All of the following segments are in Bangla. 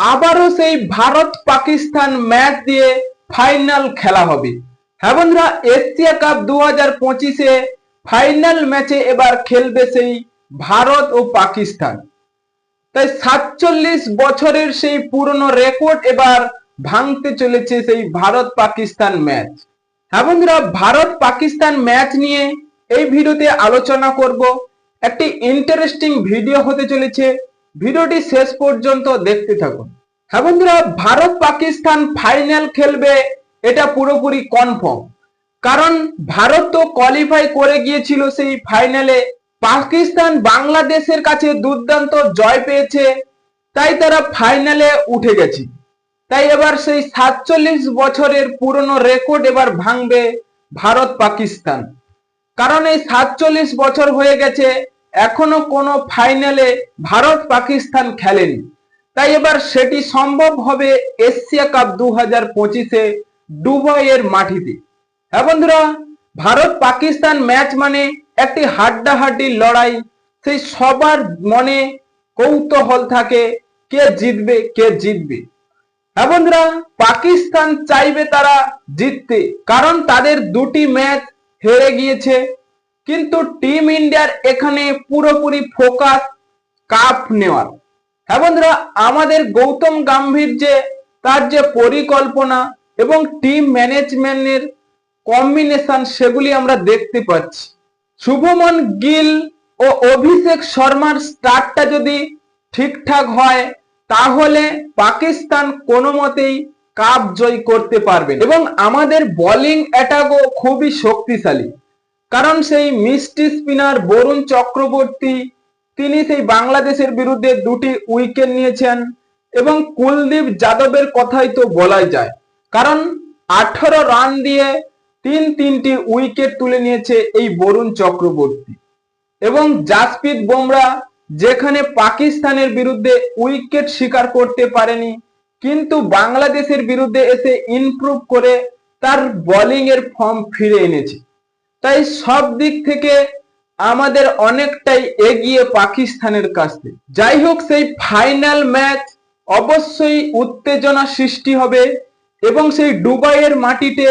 আবারও সেই ভারত পাকিস্তান ম্যাচ দিয়ে ফাইনাল খেলা হবে। হ্যাঁ বন্ধুরা, এশিয়া কাপ দু হাজার পঁচিশে ফাইনাল ম্যাচে এবার খেলবে সেই ভারত ও পাকিস্তান। তাই সাতচল্লিশ বছরের সেই পুরনো রেকর্ড এবার ভাঙতে চলেছে সেই ভারত পাকিস্তান ম্যাচ। হ্যাঁ বন্ধুরা ভারত পাকিস্তান ম্যাচ নিয়ে এই ভিডিওতে আলোচনা করব। একটি ইন্টারেস্টিং ভিডিও হতে চলেছে। ভিডিওটি শেষ পর্যন্ত দেখতে থাকুন। হ্যাঁ বন্ধুরা, ভারত পাকিস্তান ফাইনাল খেলবে, এটা পুরোপুরি কনফার্ম কারণ ভারত তো কোয়ালিফাই করে গিয়েছিল সেই ফাইনালে পাকিস্তান বাংলাদেশের কাছে দুর্দান্ত জয় পেয়েছে, তাই তারা ফাইনালে উঠে গেছে। তাই এবার সেই সাতচল্লিশ বছরের পুরনো রেকর্ড এবার ভাঙবে ভারত পাকিস্তান কারণ এই সাতচল্লিশ বছর হয়ে গেছে এখনও কোনো ফাইনালে ভারত পাকিস্তান খেলেনি। তাই এবার সেটি সম্ভব হবে এশিয়া কাপ দু হাজার পঁচিশে দুবাইয়ের মাটিতে। হ্যাঁ বন্ধুরা, ভারত পাকিস্তান ম্যাচ মানে একটি হাড্ডাহাড্ডি লড়াই। সেই সবার মনে কৌতূহল থাকে, কে জিতবে কে জিতবে। হ্যাঁ বন্ধুরা, পাকিস্তান চাইবে তারা জিততে, কারণ তাদের দুটি ম্যাচ হেরে গিয়েছে। কিন্তু টিম ইন্ডিয়ার এখানে পুরোপুরি ফোকাস কাপ নেওয়ার। হ্যাঁ বন্ধুরা, আমাদের গৌতম গাম্ভীর যে, তার যে পরিকল্পনা এবং টিম ম্যানেজমেন্টের কম্বিনেশন সেগুলি আমরা দেখতে পাচ্ছি। শুভমন গিল ও অভিষেক শর্মার স্টার্টটা যদি ঠিকঠাক হয়, তাহলে পাকিস্তান কোনো মতেই কাপ জয় করতে পারবে এবং আমাদের বোলিং অ্যাটাকও খুবই শক্তিশালী। কারণ সেই মিষ্টি স্পিনার বরুণ চক্রবর্তী, তিনি সেই বাংলাদেশের বিরুদ্ধে দুটি উইকেট নিয়েছেন এবং কুলদীপ যাদবের কথাই তো বলাই যায়। কারণ আঠারো রান দিয়ে তিন তিনটি উইকেট তুলে নিয়েছে এই বরুণ চক্রবর্তী। এবং জাসপ্রীত বুমরা যেখানে পাকিস্তানের বিরুদ্ধে উইকেট শিকার করতে পারেনি, কিন্তু বাংলাদেশের বিরুদ্ধে এসে ইমপ্রুভ করে তার বোলিং এর ফর্ম ফিরে এনেছে। তাই সব দিক থেকে আমাদের অনেকটাই এগিয়ে পাকিস্তানের কাছে। যাই হোক সেই ফাইনাল ম্যাচ অবশ্যই উত্তেজনা সৃষ্টি হবে এবং সেই দুবাইয়ের মাটিতে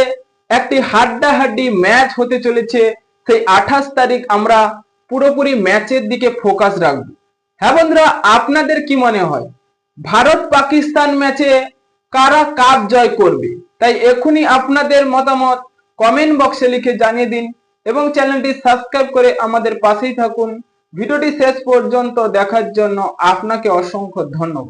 একটি হাড্ডাহাড্ডি ম্যাচ হতে চলেছে। সেই আঠাশ তারিখ আমরা পুরোপুরি ম্যাচের দিকে ফোকাস রাখব। হ্যাঁ বন্ধুরা, আপনাদের কি মনে হয়? ভারত পাকিস্তান ম্যাচে কারা কাপ জয় করবে? তাই এখনই আপনাদের মতামত কমেন্ট বক্সে লিখে জানিয়ে দিন এবং চ্যানেলটি সাবস্ক্রাইব করে আমাদের পাশেই থাকুন। ভিডিওটি শেষ পর্যন্ত দেখার জন্য আপনাকে অসংখ্য ধন্যবাদ।